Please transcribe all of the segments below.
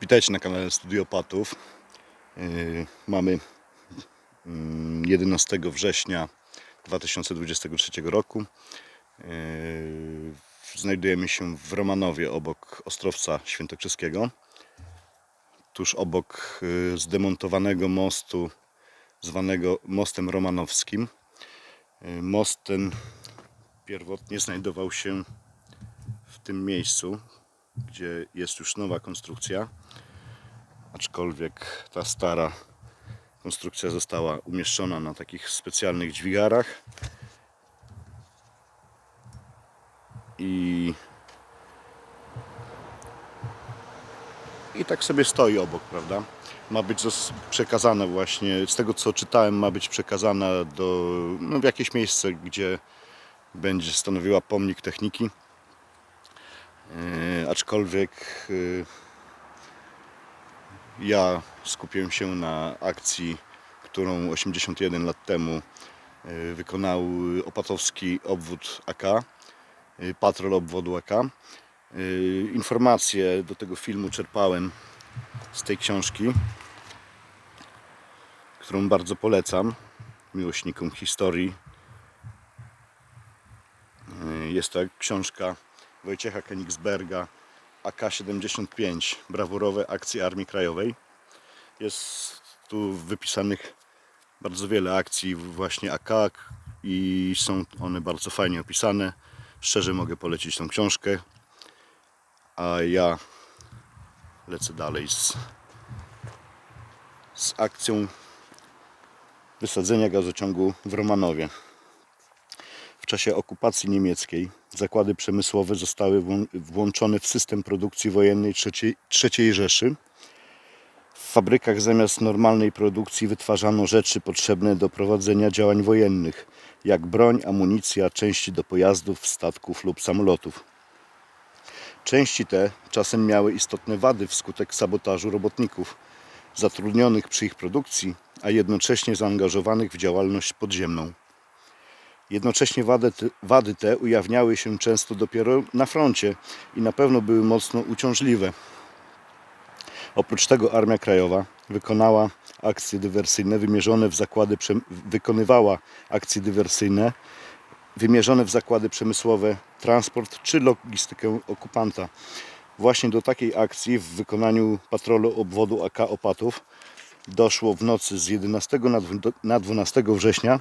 Witajcie na kanale Studiopatów. Yy, Mamy mm, 11 września 2023 roku. Yy, Znajdujemy się w Romanowie obok Ostrowca Świętokrzyskiego. Tuż obok yy, zdemontowanego mostu zwanego mostem romanowskim. Most ten pierwotnie znajdował się w tym miejscu, gdzie jest już nowa konstrukcja, aczkolwiek ta stara konstrukcja została umieszczona na takich specjalnych dźwigarach i i tak sobie stoi obok, prawda? Ma być przekazana właśnie, z tego co czytałem, ma być przekazana do, no, w jakieś miejsce, gdzie będzie stanowiła pomnik techniki. E, aczkolwiek e, ja skupiłem się na akcji, którą 81 lat temu e, wykonał opatowski obwód AK, patrol obwodu AK. Informacje do tego filmu czerpałem z tej książki, którą bardzo polecam miłośnikom historii. Jest to książka Wojciecha Kenigsberga AK-75 Brawurowe akcje Armii Krajowej. Jest tu wypisanych bardzo wiele akcji właśnie AK i są one bardzo fajnie opisane. Szczerze mogę polecić tą książkę. A ja lecę dalej z, z akcją wysadzenia gazociągu w Romanowie. Czasie okupacji niemieckiej zakłady przemysłowe zostały włą- włączone w system produkcji wojennej III, III Rzeszy. W fabrykach zamiast normalnej produkcji wytwarzano rzeczy potrzebne do prowadzenia działań wojennych, jak broń, amunicja, części do pojazdów, statków lub samolotów. Części te czasem miały istotne wady wskutek sabotażu robotników zatrudnionych przy ich produkcji, a jednocześnie zaangażowanych w działalność podziemną. Jednocześnie wady wady te ujawniały się często dopiero na froncie i na pewno były mocno uciążliwe. Oprócz tego Armia Krajowa wykonała akcje dywersyjne wymierzone w zakłady, wykonywała akcje dywersyjne wymierzone w zakłady przemysłowe, transport czy logistykę okupanta. Właśnie do takiej akcji w wykonaniu patrolu obwodu AK Opatów doszło w nocy z 11 na dwu- na 12 września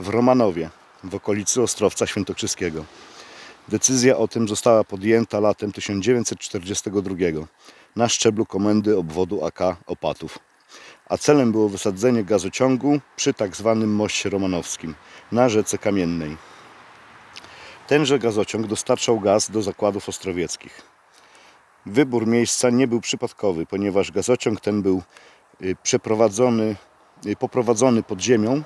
w Romanowie, w okolicy Ostrowca Świętokrzyskiego. Decyzja o tym została podjęta latem 1942 na szczeblu komendy obwodu AK Opatów. A celem było wysadzenie gazociągu przy tak zwanym moście romanowskim na rzece Kamiennej. Tenże gazociąg dostarczał gaz do zakładów ostrowieckich. Wybór miejsca nie był przypadkowy, ponieważ gazociąg ten był y, przeprowadzony, y, poprowadzony pod ziemią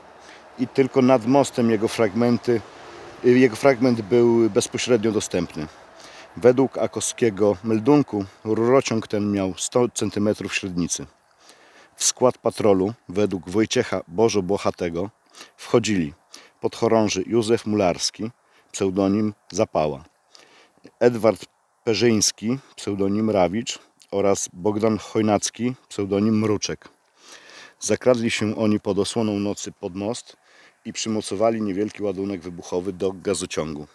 i tylko nad mostem jego fragmenty, jego fragment był bezpośrednio dostępny. Według akowskiego meldunku rurociąg ten miał 100 cm średnicy. W skład patrolu, według Wojciecha Bożo Błochatego, wchodzili podchorąży Józef Mularski, pseudonim Zapała, Edward Perzyński, pseudonim Rawicz oraz Bogdan Chojnacki, pseudonim Mruczek. Zakradli się oni pod osłoną nocy pod most i przymocowali niewielki ładunek wybuchowy do gazociągu.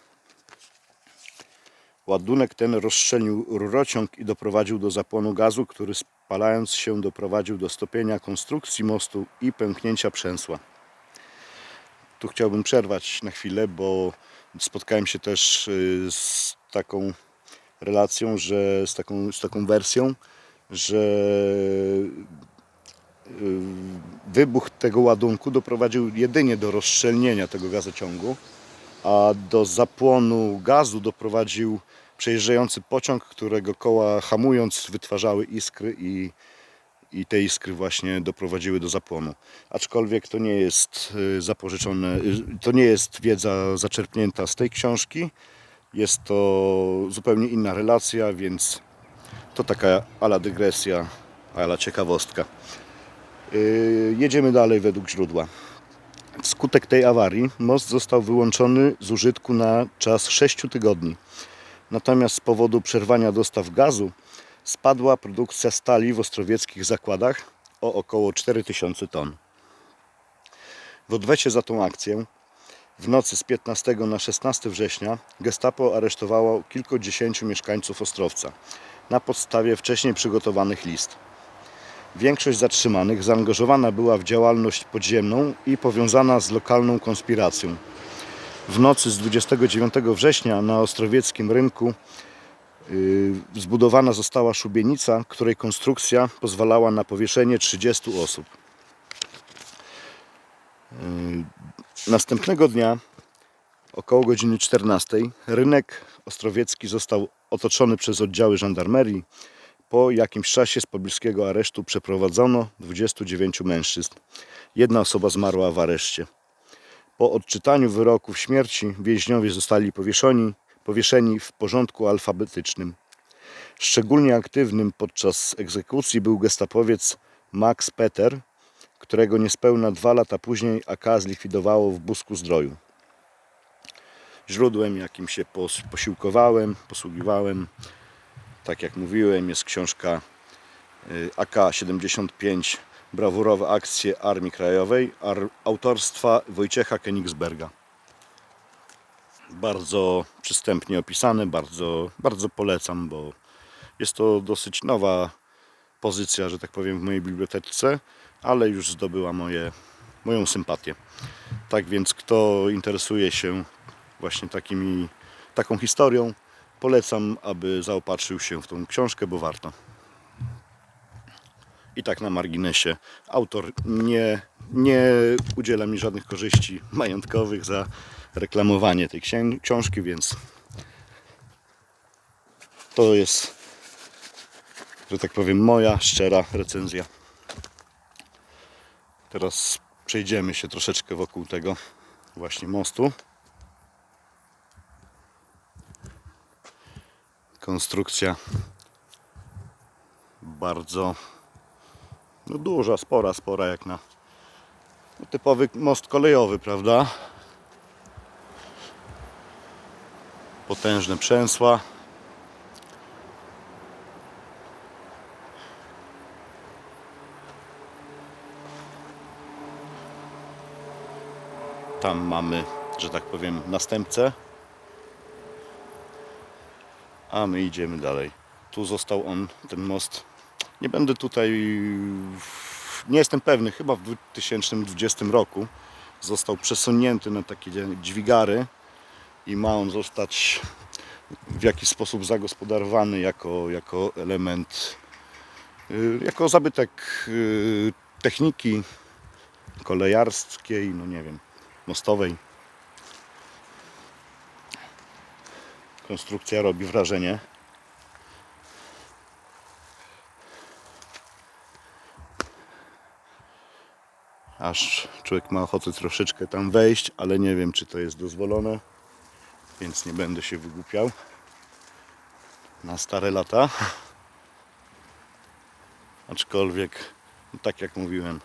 Ładunek ten rozstrzelił rurociąg i doprowadził do zapłonu gazu, który spalając się doprowadził do stopienia konstrukcji mostu i pęknięcia przęsła. Tu chciałbym przerwać na chwilę, bo spotkałem się też y, z taką relacją, że z taką, z taką wersją, że wybuch tego ładunku doprowadził jedynie do rozszczelnienia tego gazociągu, a do zapłonu gazu doprowadził przejeżdżający pociąg, którego koła hamując wytwarzały iskry i, i te iskry właśnie doprowadziły do zapłonu. Aczkolwiek to nie jest y, zapożyczone, y, to nie jest wiedza zaczerpnięta z tej książki. Jest to zupełnie inna relacja, więc to taka ala dygresja, ala ciekawostka. Yy, Jedziemy dalej według źródła. Wskutek tej awarii most został wyłączony z użytku na czas 6 tygodni. Natomiast z powodu przerwania dostaw gazu spadła produkcja stali w ostrowieckich zakładach o około 4000 ton. W odwecie za tą akcję w nocy z 15 na 16 września gestapo aresztowało kilkudziesięciu mieszkańców Ostrowca na podstawie wcześniej przygotowanych list. Większość zatrzymanych zaangażowana była w działalność podziemną i powiązana z lokalną konspiracją. W nocy z 29 września na ostrowieckim rynku yy, zbudowana została szubienica, której konstrukcja pozwalała na powieszenie 30 osób. Yy, Następnego dnia około godziny 14 rynek ostrowiecki został otoczony przez oddziały żandarmerii. Po jakimś czasie z pobliskiego aresztu przeprowadzono 29 mężczyzn. Jedna osoba zmarła w areszcie. Po odczytaniu wyroków śmierci więźniowie zostali powieszeni, powieszeni w porządku alfabetycznym. Szczególnie aktywnym podczas egzekucji był gestapowiec Max Peter, którego niespełna dwa lata później AK zlikwidowało w Busku Zdroju. Źródłem, jakim się pos- posiłkowałem, posługiwałem, tak jak mówiłem, jest książka y, AK-75 Brawurowe akcje Armii Krajowej autorstwa Wojciecha Kenigsberga. Bardzo przystępnie opisane, bardzo, bardzo polecam, bo jest to dosyć nowa pozycja, że tak powiem, w mojej bibliotece, ale już zdobyła moje, moją sympatię. Tak więc kto interesuje się właśnie takimi, taką historią, polecam, aby zaopatrzył się w tą książkę, bo warto. I tak na marginesie, autor nie, nie udziela mi żadnych korzyści majątkowych za reklamowanie tej książki, więc to jest, że tak powiem, moja szczera recenzja. Teraz przejdziemy się troszeczkę wokół tego właśnie mostu. Konstrukcja bardzo no duża, spora, spora jak na no typowy most kolejowy, prawda? Potężne przęsła. Tam mamy, że tak powiem, następcę. A my idziemy dalej. Tu został on, ten most. Nie będę tutaj. Nie jestem pewny, chyba w 2020 roku został przesunięty na takie dźwigary i ma on zostać w jakiś sposób zagospodarowany jako, jako element, y, jako zabytek y, techniki kolejarskiej, no nie wiem, mostowej. Konstrukcja robi wrażenie. Aż człowiek ma ochotę troszeczkę tam wejść, ale nie wiem, czy to jest dozwolone, więc nie będę się wygłupiał na stare lata. Aczkolwiek, tak jak mówiłem,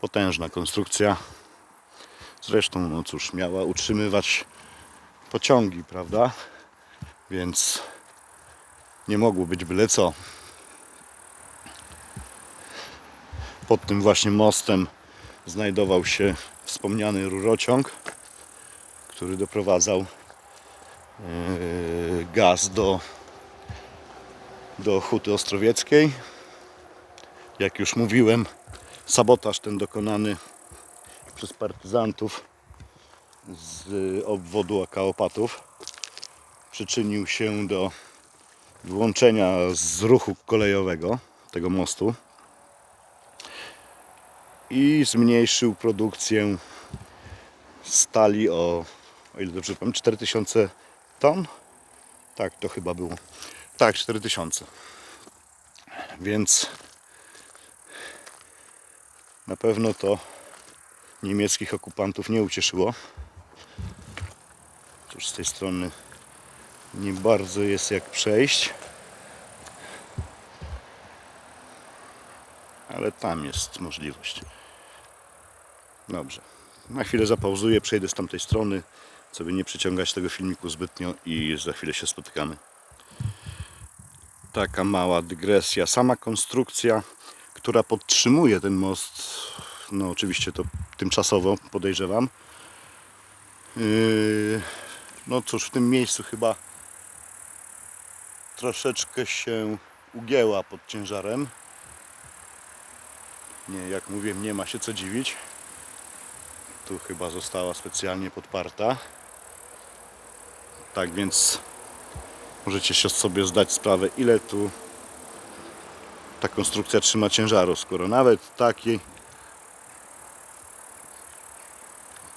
potężna konstrukcja. Zresztą, no cóż, miała utrzymywać pociągi, prawda? Więc nie mogło być byle co. Pod tym właśnie mostem znajdował się wspomniany rurociąg, który doprowadzał e, gaz do, do Huty Ostrowieckiej. Jak już mówiłem, sabotaż ten dokonany przez partyzantów z obwodu Akaopatów przyczynił się do wyłączenia z ruchu kolejowego tego mostu i zmniejszył produkcję stali o, o ile dobrze pamiętam, 4000 ton? Tak, to chyba było. Tak, 4000. Więc na pewno to niemieckich okupantów nie ucieszyło. Cóż, z tej strony nie bardzo jest jak przejść. Ale tam jest możliwość. Dobrze. Na chwilę zapauzuję, przejdę z tamtej strony, żeby nie przeciągać tego filmiku zbytnio i za chwilę się spotykamy. Taka mała dygresja. Sama konstrukcja, która podtrzymuje ten most, no oczywiście to tymczasowo podejrzewam. Yy, no cóż, w tym miejscu chyba troszeczkę się ugięła pod ciężarem. Nie, jak mówię, nie ma się co dziwić. Tu chyba została specjalnie podparta. Tak więc możecie się sobie zdać sprawę, ile tu ta konstrukcja trzyma ciężaru, skoro nawet taki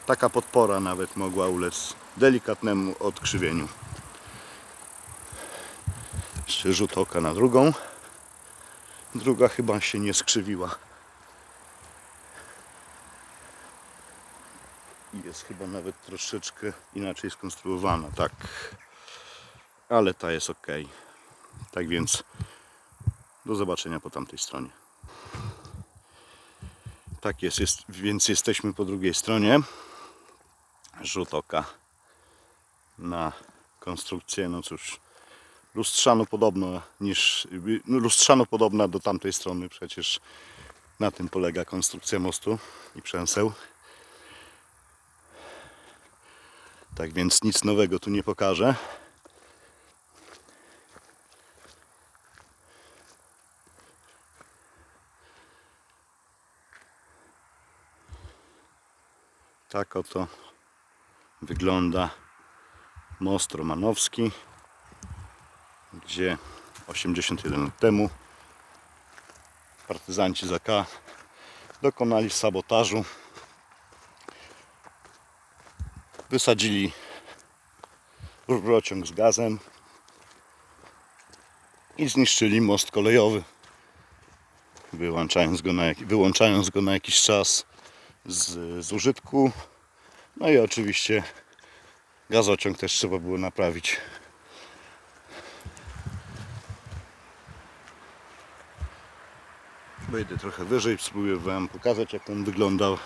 taka podpora nawet mogła ulec delikatnemu odkrzywieniu. Jeszcze rzut oka na drugą. Druga chyba się nie skrzywiła. Jest chyba nawet troszeczkę inaczej skonstruowana, tak. Ale ta jest ok. Tak więc do zobaczenia po tamtej stronie. Tak jest, jest więc jesteśmy po drugiej stronie. Rzut oka na konstrukcję, no cóż, lustrzano podobno niż, no lustrzano podobna do tamtej strony, przecież na tym polega konstrukcja mostu i przęseł. Tak więc nic nowego tu nie pokażę. Tak oto wygląda most romanowski, gdzie 81 lat temu partyzanci ZK dokonali sabotażu. Wysadzili rurociąg z gazem i zniszczyli most kolejowy wyłączając go na, wyłączając go na jakiś czas z, z użytku no i oczywiście gazociąg też trzeba było naprawić. Wejdę trochę wyżej spróbuję wam pokazać jak on wyglądał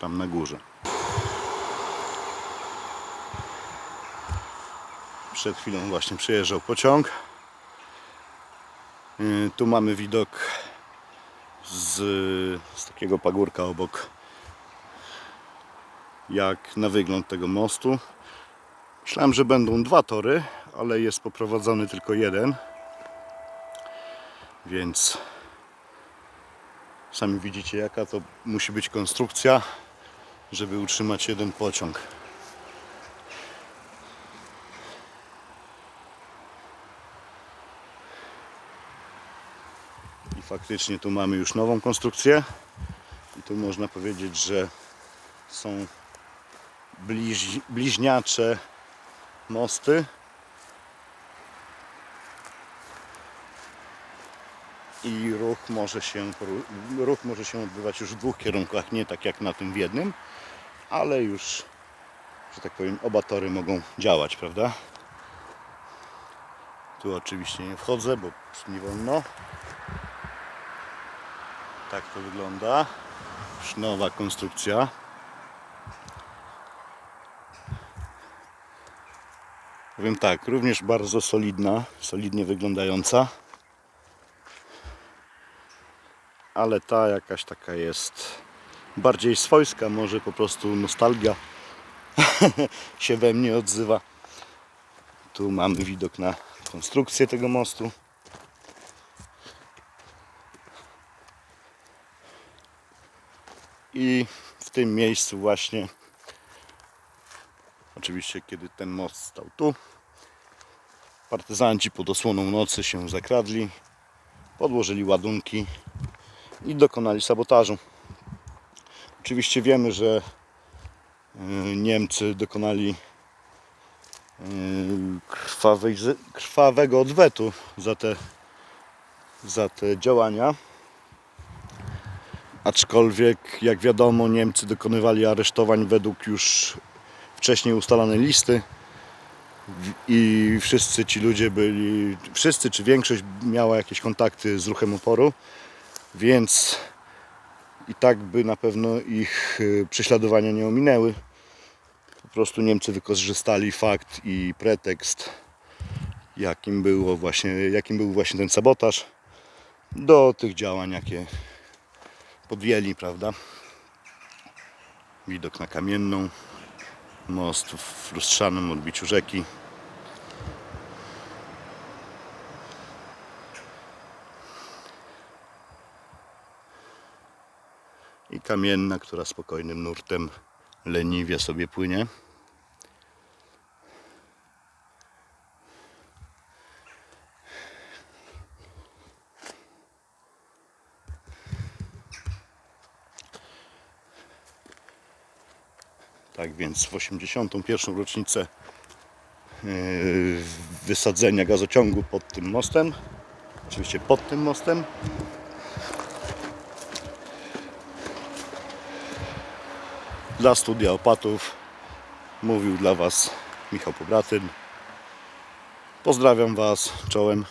tam na górze. Przed chwilą właśnie przejeżdżał pociąg. Yy, Tu mamy widok z, z takiego pagórka obok jak na wygląd tego mostu. Myślałem, że będą dwa tory, ale jest poprowadzony tylko jeden. Więc sami widzicie jaka to musi być konstrukcja, żeby utrzymać jeden pociąg. I faktycznie tu mamy już nową konstrukcję. I tu można powiedzieć, że są bliź, bliźniacze mosty. I ruch może, się, ruch może się odbywać już w dwóch kierunkach, nie tak jak na tym w jednym, ale już, że tak powiem, oba tory mogą działać, prawda? Tu oczywiście nie wchodzę, bo nie wolno. Tak to wygląda. Już nowa konstrukcja. Powiem tak, również bardzo solidna, solidnie wyglądająca. Ale ta jakaś taka jest bardziej swojska, może po prostu nostalgia się we mnie odzywa. Tu mamy widok na konstrukcję tego mostu. I w tym miejscu właśnie, oczywiście kiedy ten most stał tu, partyzanci pod osłoną nocy się zakradli, podłożyli ładunki i dokonali sabotażu. Oczywiście wiemy, że y, Niemcy dokonali krwawej, krwawego odwetu za te, za te działania. Aczkolwiek, jak wiadomo, Niemcy dokonywali aresztowań według już wcześniej ustalonej listy i wszyscy ci ludzie byli, wszyscy czy większość miała jakieś kontakty z ruchem oporu, więc i tak by na pewno ich y, prześladowania nie ominęły. Po prostu Niemcy wykorzystali fakt i pretekst jakim, było właśnie, jakim był właśnie ten sabotaż do tych działań, jakie podjęli, prawda? Widok na kamienną, most w lustrzanym odbiciu rzeki. I kamienna, która spokojnym nurtem leniwie sobie płynie. Tak więc w 81. rocznicę yy, wysadzenia gazociągu pod tym mostem, oczywiście pod tym mostem, dla studia opatów mówił dla Was Michał Pobratyn. Pozdrawiam Was, czołem.